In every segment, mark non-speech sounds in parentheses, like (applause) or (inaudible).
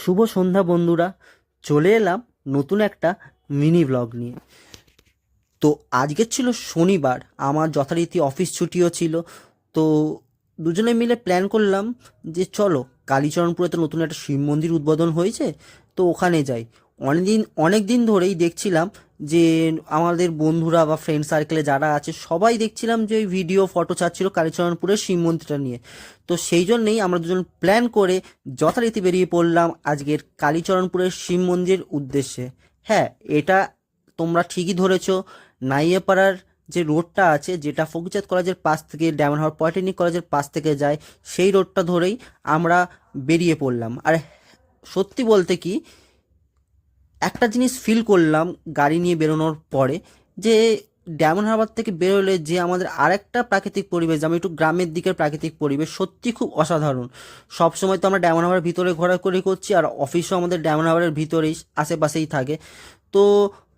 শুভ সন্ধ্যা বন্ধুরা, চলে এলাম নতুন একটা মিনি ব্লগ নিয়ে। তো আজকে ছিল শনিবার, আমার যথারীতি অফিস ছুটিও ছিল। তো দুজনে মিলে প্ল্যান করলাম যে চলো, কালীচরণপুরে তো নতুন একটা শিব মন্দির উদ্বোধন হয়েছে, তো ওখানে যাই। অনেকদিন অনেক দিন ধরেই দেখছিলাম যে আমাদের বন্ধুরা বা ফ্রেন্ড সার্কেলে যারা আছে, সবাই দেখছিলাম যে ভিডিও ফটো ছাড়ছিল কালীচরণপুরের শিব মন্দিরটা নিয়ে। তো সেই জন্যেই আমরা দুজন প্ল্যান করে যথারীতি বেরিয়ে পড়লাম আজকের কালীচরণপুরের শিব মন্দিরের উদ্দেশ্যে। হ্যাঁ এটা তোমরা ঠিকই ধরেছ, নাইয়াপাড়ার যে রোডটা আছে, যেটা ফকিচাঁদ কলেজের পাশ থেকে ডায়মন্ড হাওয়ার পলিটেকনিক কলেজের পাশ থেকে যায়, সেই রোডটা ধরেই আমরা বেরিয়ে পড়লাম। আর সত্যি বলতে কি একটা জিনিস ফিল করলাম গাড়ি নিয়ে বেরোনোর পরে, যে ডায়মন্ড হারবার থেকে বেরোলে যে আমাদের আরেকটা প্রাকৃতিক পরিবেশ যেমন একটু গ্রামের দিকের প্রাকৃতিক পরিবেশ, সত্যি খুব অসাধারণ। সবসময় তো আমরা ডায়মন্ড হারবার ভিতরে ঘোরাঘুরি করছি, আর অফিসও আমাদের ডায়মন্ড হারবারের ভিতরেই, আশেপাশেই থাকে। তো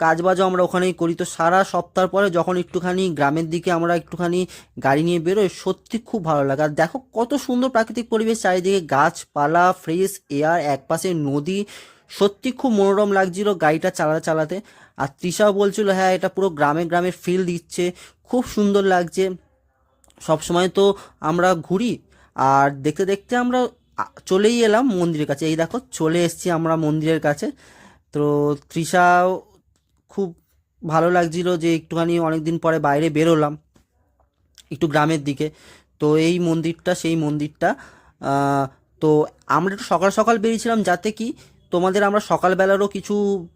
কাজবাজও আমরা ওখানেই করি। তো সারা সপ্তাহ পরে যখন একটুখানি গ্রামের দিকে আমরা একটুখানি গাড়ি নিয়ে বেরোই, সত্যি খুব ভালো লাগে। আর দেখো কত সুন্দর প্রাকৃতিক পরিবেশ, চারিদিকে গাছপালা ফ্রেশ এয়ার একপাশে নদী সত্যি খুব মনোরম লাগছিল গাড়িটা চালাতে চালাতে। আর তৃষাও বলছিল হ্যাঁ এটা পুরো গ্রামে গ্রামে ফিল দিচ্ছে। খুব সুন্দর লাগছে। সব সময় তো আমরা ঘুরি। আর দেখতে দেখতে আমরা চলেই এলাম মন্দিরের কাছে। এই দেখো, চলে এসেছি আমরা মন্দিরের কাছে। তো তৃষাও খুব ভালো লাগছিল যে একটুখানি অনেকদিন পরে বাইরে বেরোলাম একটু গ্রামের দিকে। তো এই মন্দিরটা, সেই মন্দিরটা তো আমরা একটু সকাল সকাল বেরিয়েছিলাম যাতে কি তোমাদের আমরা সকালবেলারও কিছু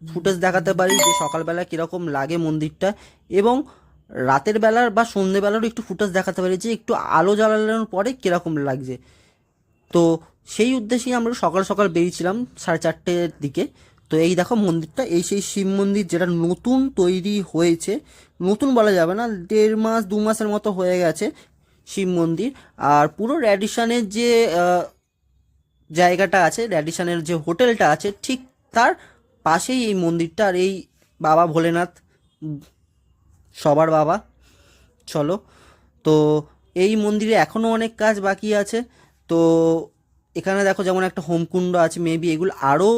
ফুটেজ দেখাতে পারি যে সকালবেলা কীরকম লাগে মন্দিরটা এবং রাতের বেলার বা সন্ধেবেলারও একটু ফুটেজ দেখাতে পারি যে একটু আলো জ্বালানোর পরে কীরকম লাগছে। তো সেই উদ্দেশ্যেই আমরা সকাল সকাল বেরিয়েছিলাম সাড়ে চারটের দিকে। তো এই দেখো মন্দিরটা, এই সেই শিব মন্দির যেটা নতুন তৈরি হয়েছে, নতুন বলা যাবে না, দেড় মাস, দু মাসের মতো হয়ে গেছে শিব মন্দির। আর পুরো র্যাডিশনের যে জায়গাটা আছে র্যাডিশনের যে হোটেলটা আছে, ঠিক তার পাশেই এই মন্দিরটা আর এই বাবা ভোলেনাথ, সবার বাবা। চলো, তো এই মন্দিরে এখনও অনেক কাজ বাকি আছে। তো এখানে দেখো যেমন একটা হোমকুণ্ড আছে মেবি এগুলো আরও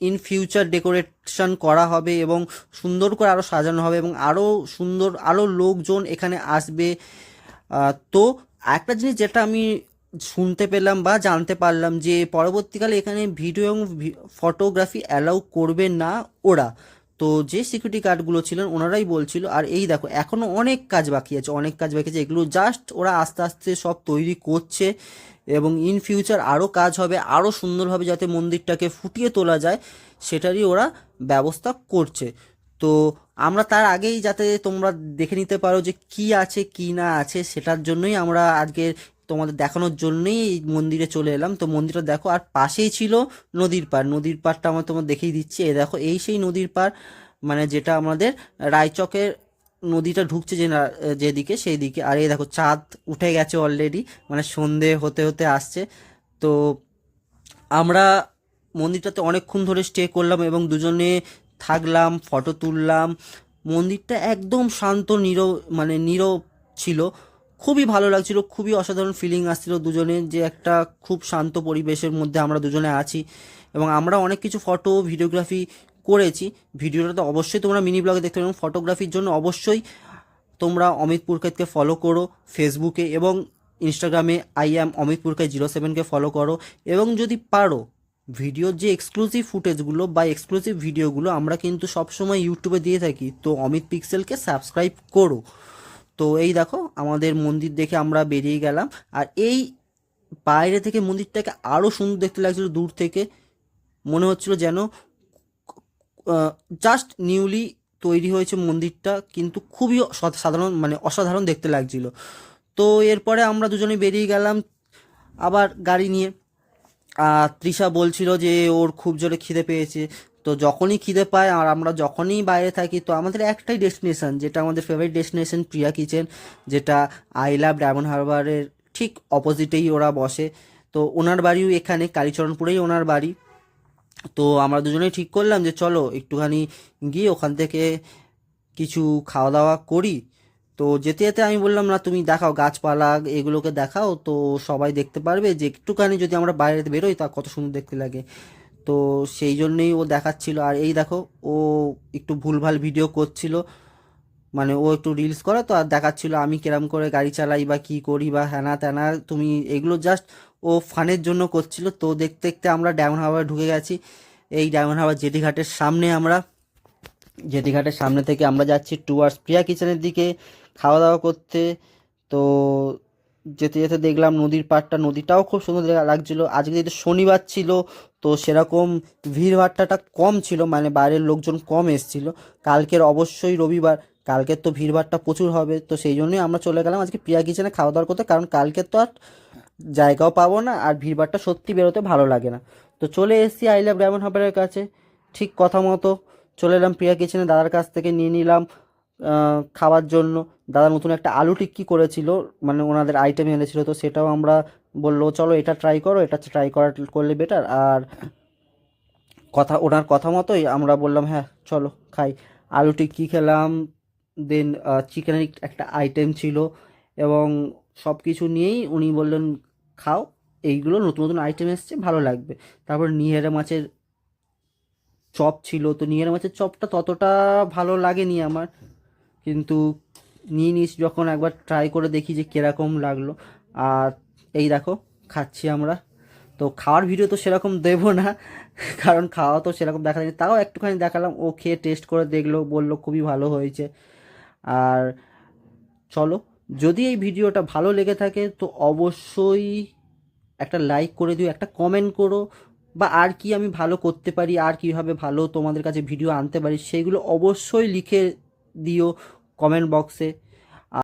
ইন ফিউচার ডেকোরেশন করা হবে এবং সুন্দর করে আরও সাজানো হবে এবং আরও সুন্দর, আরও লোকজন এখানে আসবে। তো একটা জিনিস যেটা আমি শুনতে পেলাম বা জানতে পারলাম যে পরবর্তীকালে এখানে ভিডিও এবং ফটোগ্রাফি অ্যালাউ করবে না ওরা। তো যে সিকিউরিটি গার্ডগুলো ছিলেন ওনারাই বলছিল, আর এই দেখো, এখনও অনেক কাজ বাকি আছে, অনেক কাজ বাকি আছে। এগুলো জাস্ট ওরা আস্তে আস্তে সব তৈরি করছে এবং ইন ফিউচার আরও কাজ হবে আরও সুন্দরভাবে যাতে মন্দিরটাকে ফুটিয়ে তোলা যায়, সেটারই ওরা ব্যবস্থা করছে। তো আমরা তার আগেই যাতে তোমরা দেখে নিতে পারো যে কি আছে, কি না আছে, সেটার জন্যই আমরা আজকে তোমাদের দেখানোর জন্যই এই মন্দিরে চলে এলাম। তো মন্দিরটা দেখো, আর পাশেই ছিল নদীর পাড়। নদীর পাড়টা আমার তোমার দেখিয়ে দিচ্ছি। এই দেখো, এই সেই নদীর পাড় মানে যেটা আমাদের রায়চকের নদীটা ঢুকছে যে যেদিকে সেই দিকে আর এই দেখো, চাঁদ উঠে গেছে অলরেডি মানে সন্ধে হতে হতে আসছে। তো আমরা মন্দিরটাতে অনেকক্ষণ ধরে স্টে করলাম এবং দুজনে থাকলাম ফটো তুললাম। মন্দিরটা একদম শান্ত, নীরব মানে নীরব ছিল। খুবই ভালো লাগছিল, খুবই অসাধারণ ফিলিং আসছিল দুজনে যে একটা খুব শান্ত পরিবেশের মধ্যে আমরা দুজনে আছি এবং আমরা অনেক কিছু ফটো ভিডিওগ্রাফি করেছি। ভিডিওটা তো অবশ্যই তোমরা মিনি ব্লগে দেখতে পারো। ফটোগ্রাফির জন্য অবশ্যই তোমরা অমিত পুরকাইতকে ফলো করো ফেসবুকে এবং ইনস্টাগ্রামে I am Amit Purkait zero সেভেনকে follow করো এবং যদি পারো ভিডিওর যে এক্সক্লুসিভ ফুটেজগুলো বা এক্সক্লুসিভ ভিডিওগুলো আমরা কিন্তু সবসময় ইউটিউবে দিয়ে থাকি, তো অমিত পিক্সেলকে সাবস্ক্রাইব করো। তো এই দেখো, আমাদের মন্দির দেখে আমরা বেরিয়ে গেলাম। আর এই বাইরে থেকে মন্দিরটাকে আরও সুন্দর দেখতে লাগছিল দূর থেকে। মনে হচ্ছিল যেন জাস্ট নিউলি তৈরি হয়েছে মন্দিরটা, কিন্তু খুবই সাধারণ মানে অসাধারণ দেখতে লাগছিল। তো এরপরে আমরা দুজনে বেরিয়ে গেলাম আবার গাড়ি নিয়ে। তৃষা বলছিল যে ওর খুব জোরে খিদে পেয়েছে। তো যখনই খিদে পায় আর আমরা যখনই বাইরে থাকি, তো আমাদের একটাই ডেস্টিনেশন যেটা আমাদের ফেভারিট ডেস্টিনেশন প্রিয়া কিচেন যেটা আই লাভ ডায়মন্ড হারবারের ঠিক অপোজিটেই ওরা বসে। তো ওনার বাড়িও এখানে, কালীচরণপুরেই ওনার বাড়ি। তো আমরা দুজনেই ঠিক করলাম যে চলো একটুখানি গিয়ে ওখান থেকে কিছু খাওয়া দাওয়া করি। তো যেতে যেতে আমি বললাম, না, তুমি দেখাও গাছপালা এগুলোকে দেখাও। তো সবাই দেখতে পারবে যে একটুখানি যদি আমরা বাইরে বেরোই, তা কত সুন্দর দেখতে লাগে। তো সেই জন্যই ও দেখাচ্ছিল। আর এই দেখো, ও একটু ভুলভাল ভিডিও করছিল। মানে ও একটু রিলস করে তো আর দেখাচ্ছিল, আমি কিরম করে গাড়ি চালাই বা কি করি বা হ্যানা ত্যানা, তুমি এগুলো জাস্ট ও ফানের জন্য করছিল। তো দেখতে দেখতে আমরা ডায়মন্ড হারবার ঢুকে গেছি। এই ডায়মন্ড হারবার জেটি ঘাটের সামনে আমরা জেটি ঘাটের সামনে থেকে আমরা যাচ্ছি টুয়ার্ডস প্রিয়া কিচেনের দিকে। খাওয়া দাওয়া করতে। তো যেতে যেতে দেখলাম নদীর পাড়টা, নদীটাও খুব সুন্দর লাগছিল। আজকে যেহেতু শনিবার ছিল, তো সেরকম ভিড়ভাট্টাটা কম ছিল মানে বাইরের লোকজন কম এসছিল। কালকের অবশ্যই রবিবার, কালকের তো ভিড় ভিড়ভাট্টা প্রচুর হবে, তো সেই জন্যই আমরা চলে গেলাম আজকে প্রিয়া কিচেনে খাওয়া দাওয়া করতে, কারণ কালকের তো আর জায়গাও পাবো না, আর ভিড় ভিড়ভাট্টা সত্যি বেরোতে ভালো লাগে না। তো চলে এসেছি আই লাভ হারবারের কাছে, ঠিক কথা মতো চলে এলাম প্রিয়া কিচেনে দাদার কাছ থেকে নিয়ে নিলাম। খাওয়ার জন্য। দাদা নতুন একটা আলু টিক্কি করেছিল মানে ওনাদের আইটেম এনেছিল, তো সেটাও আমরা বলল, চলো এটা ট্রাই করো, এটা ট্রাই করা করলে বেটার আর কথা, ওনার কথা মতোই আমরা বললাম হ্যাঁ চলো, খাই। আলু টিক্কি খেলাম দেন চিকেনের একটা আইটেম ছিল এবং সব কিছু নিয়েই উনি বললেন, খাও, এইগুলো নতুন নতুন আইটেম এসছে, ভালো লাগবে। তারপর নিহেরে মাছের চপ ছিল, তো নিহেরে মাছের চপটা ততটা ভালো লাগেনি আমার। কিন্তু নিয়ে নিস যখন একবার ট্রাই করে দেখি যে কীরকম লাগল। আর এই দেখো, খাচ্ছি আমরা। তো খাওয়ার ভিডিও তো সেরকম দেবো না, (laughs) কারণ খাওয়া তো সেরকম দেখা যায়নি। তাও একটুখানি দেখালাম, ও খেয়ে টেস্ট করে দেখল, বলল খুবই ভালো হয়েছে। আর চলো, যদি এই ভিডিওটা ভালো লেগে থাকে, তো অবশ্যই একটা লাইক করে দিও, একটা কমেন্ট করো, বা আর কি আমি ভালো করতে পারি, আর কীভাবে ভালো তোমাদের কাছে ভিডিও আনতে পারি, সেগুলো অবশ্যই লিখে দিও কমেন্ট বক্সে